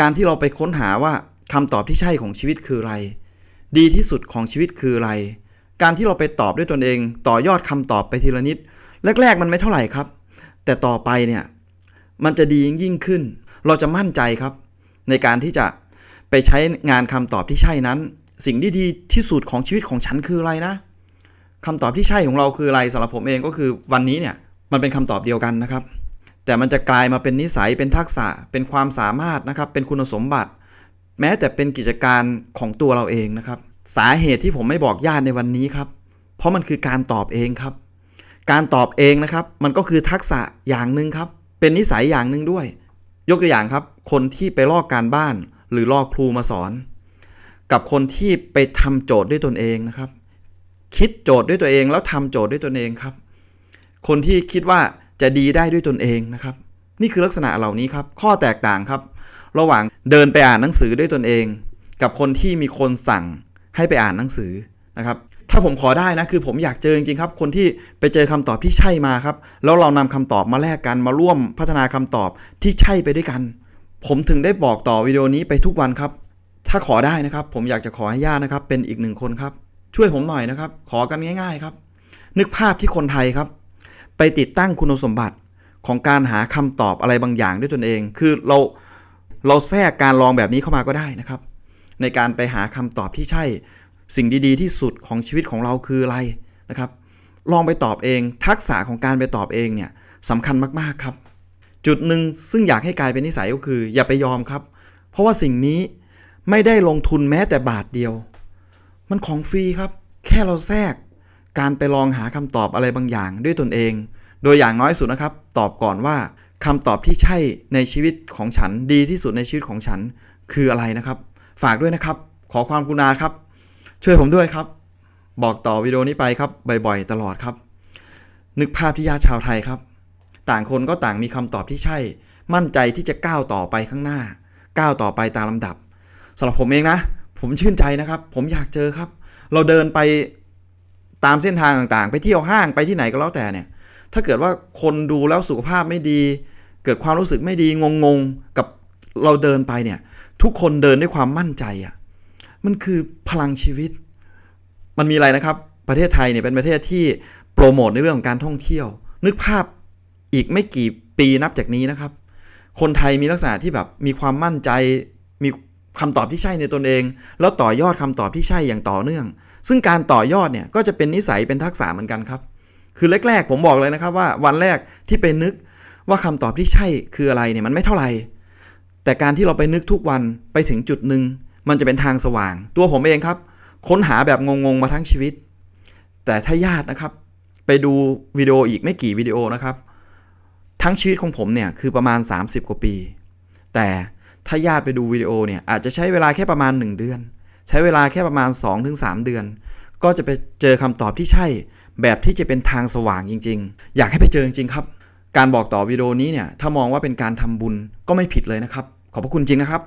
การที่เราไปค้นหาว่าคำตอบที่ใช่ของชีวิตคืออะไร ดีที่สุดของชีวิตคืออะไร การที่เราไปตอบด้วยตนเอง ต่อยอดคำตอบไปทีละนิด แรก ๆ มันไม่เท่าไหร่ครับ แต่ต่อไปเนี่ยมันจะดียิ่งขึ้น เราจะมั่นใจครับ ในการที่จะไปใช้งานคำตอบที่ใช่นั้น สิ่งที่ดีที่สุดของชีวิตของฉันคืออะไรนะคำตอบที่ใช่ของเราคืออะไรสำหรับผมเองก็คือวันนี้เนี่ยมันเป็นคำตอบเดียวกันนะครับ แต่มันจะกลายมาเป็นนิสัยเป็นทักษะเป็นความสามารถนะครับ เป็นคุณสมบัติ แม้แต่เป็นกิจการของตัวเราเองนะครับ สาเหตุที่ผมไม่บอกญาติในวันนี้ครับ เพราะมันคือการตอบเองครับ การตอบเองนะครับ มันก็คือทักษะอย่างหนึ่งครับ เป็นนิสัยอย่างหนึ่งด้วย ยกตัวอย่างครับ คนที่ไปลอกการบ้าน หรือลอกครูมาสอน กับคนที่ไปทำโจทย์ด้วยตนเองนะครับ คิดโจทย์ด้วยตัวเองแล้วทำโจทย์ด้วยตนเองครับ คนที่คิดว่า จะดีได้ด้วยตนเองนะครับ นี่คือลักษณะเหล่านี้ครับ ข้อแตกต่างครับ ระหว่างเดินไปอ่านหนังสือด้วยตนเอง กับคนที่มีคนสั่งให้ไปอ่านหนังสือนะครับ ถ้าผมขอได้นะคือผมอยากเจอจริงๆครับ คนที่ไปเจอคำตอบที่ใช่มาครับ แล้วเรานำคำตอบมาแลกกันมาร่วมพัฒนาคำตอบที่ใช่ไปด้วยกัน ผมถึงได้บอกต่อวิดีโอนี้ไปทุกวันครับ ถ้าขอได้นะครับ ผมอยากจะขอให้ญาตินะครับ เป็นอีกหนึ่งคนครับ ช่วยผมหน่อยนะครับ ขอกันง่าย ๆ ครับ นึกภาพที่คนไทยครับ ไปติดตั้งคุณสมบัติของการหาคำตอบอะไรบางอย่างด้วยตนเอง คือเราเราแทรกการลองแบบนี้เข้ามาก็ได้นะครับ ในการไปหาคำตอบที่ใช่ สิ่งดีๆ ที่สุดของชีวิตของเราคืออะไรนะครับ ลองไปตอบเอง ทักษะของการไปตอบเองเนี่ยสำคัญมากๆครับ จุดหนึ่งซึ่งอยากให้กลายเป็นนิสัยก็คือ อย่าไปยอมครับ เพราะว่าสิ่งนี้ไม่ได้ลงทุนแม้แต่บาทเดียว มันของฟรีครับ แค่เราแทรก การไปลองหาคำตอบอะไรบางอย่างด้วยตนเอง โดยอย่างน้อยสุดนะครับ ตอบก่อนว่าคำตอบที่ใช่ในชีวิตของฉันดีที่สุดในชีวิตของฉันคืออะไรนะครับ ฝากด้วยนะครับ ขอความกรุณาครับ ช่วยผมด้วยครับ บอกต่อวิดีโอนี้ไปครับบ่อยๆตลอดครับ นึกภาพที่ญาติชาวไทยครับ ต่างคนก็ต่างมีคำตอบที่ใช่ มั่นใจที่จะก้าวต่อไปข้างหน้า ก้าวต่อไปตามลำดับสำหรับผมเองนะ ผมชื่นใจนะครับ ผมอยากเจอครับ เราเดินไป ตามเส้นทางต่างๆ ไปเที่ยวห้างไปที่ไหนก็แล้วแต่เนี่ย ถ้าเกิดว่าคนดูแล้วสุขภาพไม่ดี เกิดความรู้สึกไม่ดีงงๆกับเราเดินไปเนี่ย ทุกคนเดินด้วยความมั่นใจอะมันคือพลังชีวิต มันมีอะไรนะครับ ประเทศไทยเนี่ยเป็นประเทศที่โปรโมทในเรื่องของการท่องเที่ยว นึกภาพอีกไม่กี่ปีนับจากนี้นะครับ คนไทยมีลักษณะที่แบบมีความมั่นใจ มีคำตอบที่ใช่ในตนเอง แล้วต่อยอดคำตอบที่ใช่อย่างต่อเนื่อง ซึ่งการต่อยอดเนี่ยก็จะเป็นนิสัยเป็นทักษะเหมือนกันครับ คือแรกๆ ผมบอกเลยนะครับว่าวันแรกที่ไปนึกว่าคำตอบที่ใช่คืออะไรเนี่ยมันไม่เท่าไหร่แต่การที่เราไปนึกทุกวันไปถึงจุดหนึ่งมันจะเป็นทางสว่าง ตัวผมเองครับ ค้นหาแบบงงๆมาทั้งชีวิต แต่ถ้าญาตินะครับ ไปดูวิดีโออีกไม่กี่วิดีโอนะครับ ทั้งชีวิตของผมเนี่ยคือประมาณ 30 กว่าปี แต่ถ้าญาติไปดูวิดีโอเนี่ยอาจจะใช้เวลาแค่ประมาณ 1 เดือน ใช้เวลาแค่ประมาณ 2-3 เดือน ก็จะไปเจอคำตอบที่ใช่ แบบที่จะเป็นทางสว่างจริง ๆ อยากให้ไปเจอจริงๆครับ การบอกต่อวิดีโอนี้เนี่ยถ้ามองว่าเป็นการทำบุญก็ไม่ผิดเลยนะครับ ขอบพระคุณจริงนะครับ